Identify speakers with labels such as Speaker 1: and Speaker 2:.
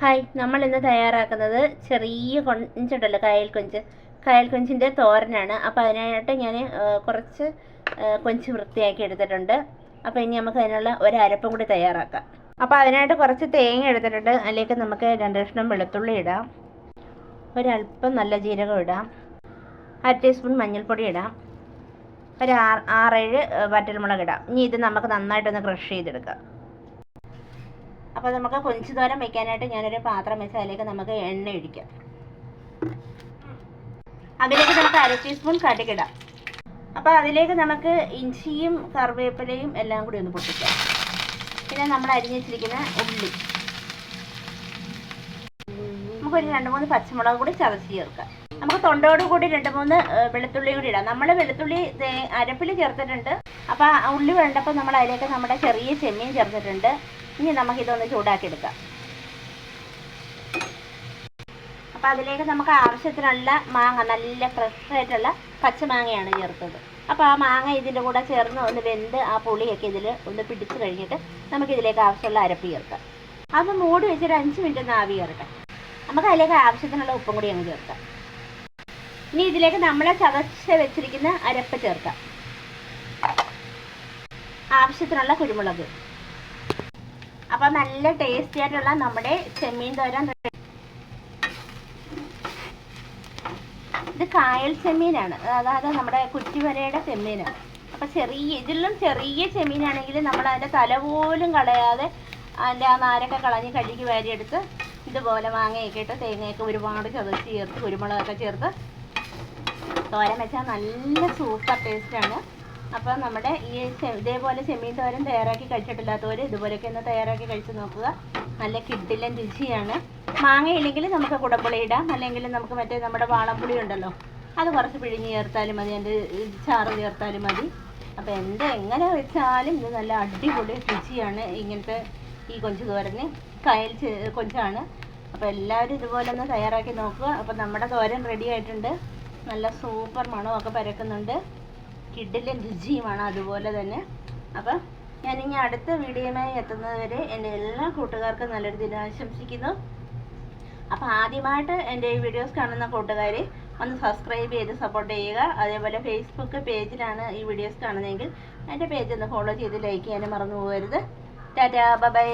Speaker 1: Hi നമ്മൾ ഇന്ന് തയ്യാറാക്കുന്നത് ചെറിയ കൊഞ്ചുണ്ടല്ലോ കായൽ കൊഞ്ച്. കായൽ കൊഞ്ചിന്റെ തോരനാണ്. അപ്പോൾ അതിനായിട്ട് ഞാൻ കുറച്ച് കൊഞ്ച് വൃത്തിയാക്കി എടുത്തിട്ടുണ്ട്. അപ്പോൾ ഇനി നമുക്ക് അതിനുള്ള ഒരു കൂടി തയ്യാറാക്കാം. അപ്പോൾ അതിനായിട്ട് കുറച്ച് തേങ്ങ എടുത്തിട്ടുണ്ട്. അതിലേക്ക് നമുക്ക് രണ്ട് കഷ്ണം വെളുത്തുള്ളി ഇടാം. ഒരല്പം നല്ല ജീരകം ഇടാം. അര ടീസ്പൂൺ മഞ്ഞൾപ്പൊടി ഇടാം. ഒരു ആറ് ആറേഴ് വറ്റൽമുളക് ഇടാം. ഇനി ഇത് നമുക്ക് നന്നായിട്ടൊന്ന് ക്രഷ് ചെയ്തെടുക്കാം. അപ്പോൾ നമുക്ക് കൊഞ്ചു തോരൻ വെക്കാനായിട്ട് ഞാനൊരു പാത്രം വെച്ച് അതിലേക്ക് നമുക്ക് എണ്ണ ഒഴിക്കാം. അതിലേക്ക് നമുക്ക് അര ടീസ്പൂൺ കടുകിടാം. അപ്പോൾ അതിലേക്ക് നമുക്ക് ഇഞ്ചിയും കറിവേപ്പിലയും എല്ലാം കൂടി ഒന്ന് പൊട്ടിക്കാം. പിന്നെ നമ്മൾ അരിഞ്ഞിട്ടിരിക്കുന്ന ഉള്ളി. നമുക്കൊരു രണ്ട് മൂന്ന് പച്ചമുളക് കൂടി ചതച്ച് ചേർക്കാം. നമുക്ക് തൊണ്ടോട് കൂടി രണ്ട് മൂന്ന് വെളുത്തുള്ളി കൂടി ഇടാം. നമ്മൾ വെളുത്തുള്ളി അരപ്പിൽ ചേർത്തിട്ടുണ്ട്. അപ്പോൾ ഉള്ളി വേണ്ടപ്പോൾ നമ്മൾ അതിലേക്ക് നമ്മുടെ ചെറിയ ചെമ്മീൻ ചേർത്തിട്ടുണ്ട്. ഇനി നമുക്കിതൊന്ന് ചൂടാക്കി എടുക്കാം അപ്പോൾ അതിലേക്ക് നമുക്ക് ആവശ്യത്തിനുള്ള മാങ്ങ നല്ല ഫ്രഷ് ആയിട്ടുള്ള പച്ചമാങ്ങയാണ് ചേർത്തത്. അപ്പോൾ ആ മാങ്ങ ഇതിന്റെ കൂടെ ചേർന്ന് ഒന്ന് വെന്ത് ആ പുളിയൊക്കെ ഇതിൽ ഒന്ന് പിടിച്ച് കഴിഞ്ഞിട്ട് നമുക്ക് ഇതിലേക്ക് ആവശ്യമുള്ള അരപ്പ് ചേർക്കാം. അത് മൂടി വെച്ചൊരു അഞ്ച് മിനിറ്റ് ഒന്ന് ആവി ചേർക്കാം നമുക്ക് അതിലേക്ക് ആവശ്യത്തിനുള്ള ഉപ്പും കൂടി അങ്ങ് ചേർക്കാം. ഇനി ഇതിലേക്ക് നമ്മൾ ചതച്ച് വെച്ചിരിക്കുന്ന അരപ്പ് ചേർക്കാം. ആവശ്യത്തിനുള്ള കുരുമുളക്. അപ്പോൾ നല്ല ടേസ്റ്റി ആയിട്ടുള്ള നമ്മുടെ ചെമ്മീൻ തോരൻ. ഇത് കായൽ ചെമ്മീനാണ്. അതായത് നമ്മുടെ കുറ്റിവരയുടെ ചെമ്മീനാണ്. അപ്പോൾ ചെറിയ ഇതിലും ചെറിയ ചെമ്മീനാണെങ്കിൽ നമ്മൾ അതിന്റെ തല പോലും കളയാതെ അതിന്റെ ആ നാരൊക്കെ കളഞ്ഞ് കഴുകി വാരിയെടുത്ത് ഇതുപോലെ മാങ്ങയൊക്കെ ഇട്ട് തേങ്ങയൊക്കെ ഒരുപാട് ചതച്ച് ചേർത്ത് കുരുമുളകൊക്കെ ചേർത്ത് തോരൻ വെച്ചാൽ നല്ല സൂപ്പർ ടേസ്റ്റാണ് അപ്പോൾ നമ്മുടെ ഈ ഇതേപോലെ ചെമ്മീൻ തോരൻ തയ്യാറാക്കി കഴിച്ചിട്ടില്ലാത്തവർ ഇതുപോലെയൊക്കെ ഒന്ന് തയ്യാറാക്കി കഴിച്ച് നോക്കുക. നല്ല കിഡിലൻ രുചിയാണ്. മാങ്ങ ഇല്ലെങ്കിൽ നമുക്ക് കുടപ്പുളി ഇടാം. അല്ലെങ്കിൽ നമുക്ക് മറ്റേ നമ്മുടെ വാളംപുളി ഉണ്ടല്ലോ അത് കുറച്ച് പിഴിഞ്ഞ് ചേർത്താലും മതി. എന്റെ ചാറ് ചേർത്താലും മതി. അപ്പോൾ എന്ത് എങ്ങനെ വെച്ചാലും ഇത് നല്ല അടിപൊളി രുചിയാണ് ഇങ്ങനത്തെ ഈ കൊഞ്ച് തോരന്. കയൽ കൊഞ്ചാണ്. അപ്പോൾ എല്ലാവരും ഇതുപോലെ ഒന്ന് തയ്യാറാക്കി നോക്കുക. അപ്പോൾ നമ്മുടെ തോരൻ റെഡി ആയിട്ടുണ്ട്. നല്ല സൂപ്പർ മണമൊക്കെ പരക്കുന്നുണ്ട്. കിഡിലും രുചിയുമാണ് അതുപോലെ തന്നെ. അപ്പം ഞാനിനി അടുത്ത വീഡിയോയുമായി എത്തുന്നതുവരെ എന്റെ എല്ലാ കൂട്ടുകാർക്കും നല്ലൊരു ദിനം ആശംസിക്കുന്നു. അപ്പോൾ ആദ്യമായിട്ട് എന്റെ ഈ വീഡിയോസ് കാണുന്ന കൂട്ടുകാർ ഒന്ന് സബ്സ്ക്രൈബ് ചെയ്ത് സപ്പോർട്ട് ചെയ്യുക. അതേപോലെ ഫേസ്ബുക്ക് പേജിലാണ് ഈ വീഡിയോസ് കാണുന്നതെങ്കിൽ എന്റെ പേജ് ഒന്ന് ഫോളോ ചെയ്ത് ലൈക്ക് ചെയ്യാനും മറന്നു പോകരുത്. Tata bye.